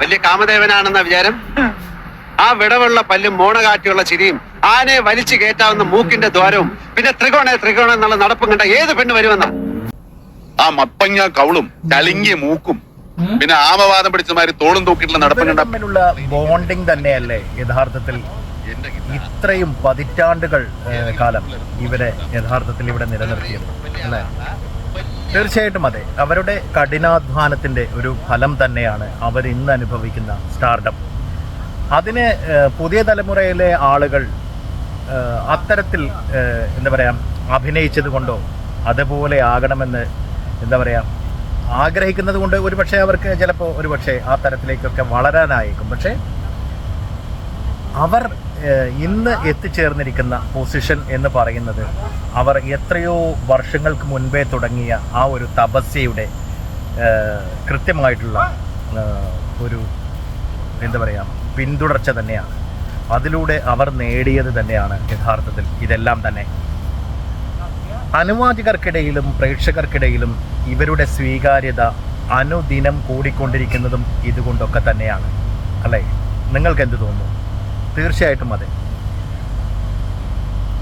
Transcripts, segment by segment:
വലിയ കാമദേവനാണെന്ന വിചാരം? ആ വിടവുള്ള പല്ലും മോണകാറ്റിയുള്ള ചിരിയും ആനയെ വലിച്ചു കയറ്റാവുന്ന മൂക്കിന്റെ ദ്വാരവും പിന്നെ ത്രികോണ ത്രികോണ എന്നുള്ള നടപ്പും കണ്ട ഏത് പെണ്ണ് വരുമെന്ന? ആ മപ്പങ്ങ കവളും ചളിങ്ങിയ മൂക്കും പിന്നെ ആമവാദം പിടിച്ചമാര് തോളും തൂക്കിയിട്ടുള്ള നടപ്പും കണ്ട തമ്മിലുള്ള ബോണ്ടിങ് തന്നെയല്ലേ യഥാർത്ഥത്തിൽ? ഇത്രയും പതിറ്റാണ്ടുകൾ കാലം ഇവരെ യഥാർത്ഥത്തിൽ ഇവിടെ നിലനിർത്തിയത് അല്ലേ? തീർച്ചയായിട്ടും അതെ. അവരുടെ കഠിനാധ്വാനത്തിന്റെ ഒരു ഫലം തന്നെയാണ് അവർ ഇന്ന് അനുഭവിക്കുന്ന സ്റ്റാർട്ടപ്പ് അതിന് പുതിയ തലമുറയിലെ ആളുകൾ അത്തരത്തിൽ എന്താ പറയുക അഭിനയിച്ചത് കൊണ്ടോ അതുപോലെ ആകണമെന്ന് എന്താ പറയുക ആഗ്രഹിക്കുന്നത് കൊണ്ട് ഒരുപക്ഷെ അവർക്ക് ചിലപ്പോൾ ഒരുപക്ഷെ ആ തരത്തിലേക്കൊക്കെ വളരാനായേക്കും. പക്ഷേ അവർ ഇന്ന് എത്തിച്ചേർന്നിരിക്കുന്ന പൊസിഷൻ എന്ന് പറയുന്നത് അവർ എത്രയോ വർഷങ്ങൾക്ക് മുൻപേ തുടങ്ങിയ ആ ഒരു തപസ്യയുടെ കൃത്യമായിട്ടുള്ള ഒരു എന്താ പറയുക പിന്തുടർച്ച തന്നെയാണ്. അതിലൂടെ അവർ നേടിയത് തന്നെയാണ് യഥാർത്ഥത്തിൽ ഇതെല്ലാം തന്നെ. അനുവാചകർക്കിടയിലും പ്രേക്ഷകർക്കിടയിലും ഇവരുടെ സ്വീകാര്യത അനുദിനം കൂടിക്കൊണ്ടിരിക്കുന്നതും ഇതുകൊണ്ടൊക്കെ തന്നെയാണ്. അല്ലേ? നിങ്ങൾക്ക് എന്ത് തോന്നുന്നു? തീർച്ചയായിട്ടും അതെ.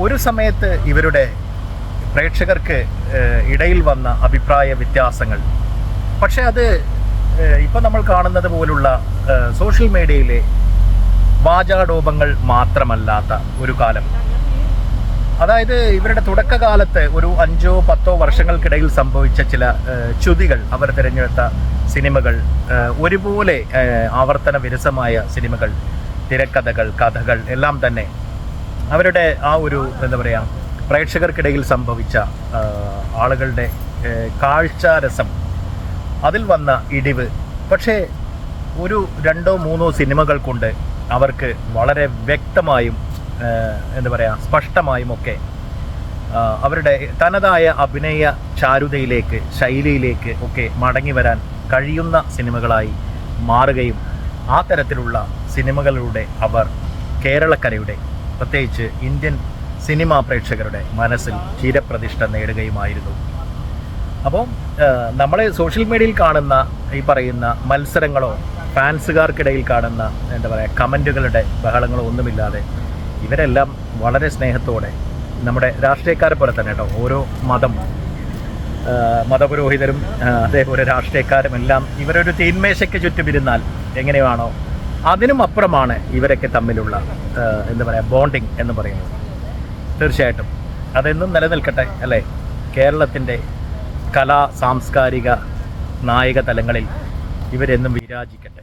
ഒരു സമയത്ത് ഇവരുടെ പ്രേക്ഷകർക്ക് ഇടയിൽ വന്ന അഭിപ്രായ വ്യത്യാസങ്ങൾ. പക്ഷെ അത് ഇപ്പം നമ്മൾ കാണുന്നത് പോലുള്ള സോഷ്യൽ മീഡിയയിലെ വാചാടോപങ്ങൾ മാത്രമല്ലാത്ത ഒരു കാലം. അതായത് ഇവരുടെ തുടക്കകാലത്ത് ഒരു അഞ്ചോ പത്തോ വർഷങ്ങൾക്കിടയിൽ സംഭവിച്ച ചില ചുതികൾ അവർ തിരഞ്ഞെടുത്ത സിനിമകൾ ഒരുപോലെ ആവർത്തന വിരസമായ സിനിമകൾ തിരക്കഥകൾ കഥകൾ എല്ലാം തന്നെ അവരുടെ ആ ഒരു എന്താ പറയുക പ്രേക്ഷകർക്കിടയിൽ സംഭവിച്ച ആളുകളുടെ കാഴ്ചാരസം. അതിൽ വന്ന ഇടിവ്. പക്ഷേ ഒരു രണ്ടോ മൂന്നോ സിനിമകൾ കൊണ്ട് അവർക്ക് വളരെ വ്യക്തമായും എന്താ പറയുക സ്പഷ്ടമായും ഒക്കെ അവരുടെ തനതായ അഭിനയ ചാരുതയിലേക്ക് ശൈലിയിലേക്ക് ഒക്കെ മടങ്ങി വരാൻ കഴിയുന്ന സിനിമകളായി മാറുകയും ആ തരത്തിലുള്ള സിനിമകളിലൂടെ അവർ കേരളക്കരയുടെ പ്രത്യേകിച്ച് ഇന്ത്യൻ സിനിമാ പ്രേക്ഷകരുടെ മനസ്സിൽ ചിരപ്രതിഷ്ഠ നേടുകയുമായിരുന്നു. അപ്പോൾ നമ്മൾ സോഷ്യൽ മീഡിയയിൽ കാണുന്ന ഈ പറയുന്ന മത്സരങ്ങളോ ഫാൻസുകാർക്കിടയിൽ കാണുന്ന എന്താ പറയുക കമന്റുകളുടെ ബഹളങ്ങളോ ഒന്നുമില്ലാതെ ഇവരെല്ലാം വളരെ സ്നേഹത്തോടെ നമ്മുടെ രാഷ്ട്രീയക്കാരെ പോലെ തന്നെ കേട്ടോ ഓരോ മതം മതപുരോഹിതരും അതേപോലെ രാഷ്ട്രീയക്കാരും എല്ലാം ഇവരൊരു തീന്മേശയ്ക്ക് ചുറ്റുമിരുന്നാൽ എങ്ങനെയാണോ അതിനും അപ്പുറമാണ് ഇവരൊക്കെ തമ്മിലുള്ള എന്താ പറയുക ബോണ്ടിങ് എന്ന് പറയുന്നത്. തീർച്ചയായിട്ടും. അതെന്നും നിലനിൽക്കട്ടെ അല്ലേ? കേരളത്തിന്റെ കലാ സാംസ്കാരിക നായക തലങ്ങളിൽ ഇവരെന്നും വിരാജിക്കട്ടെ.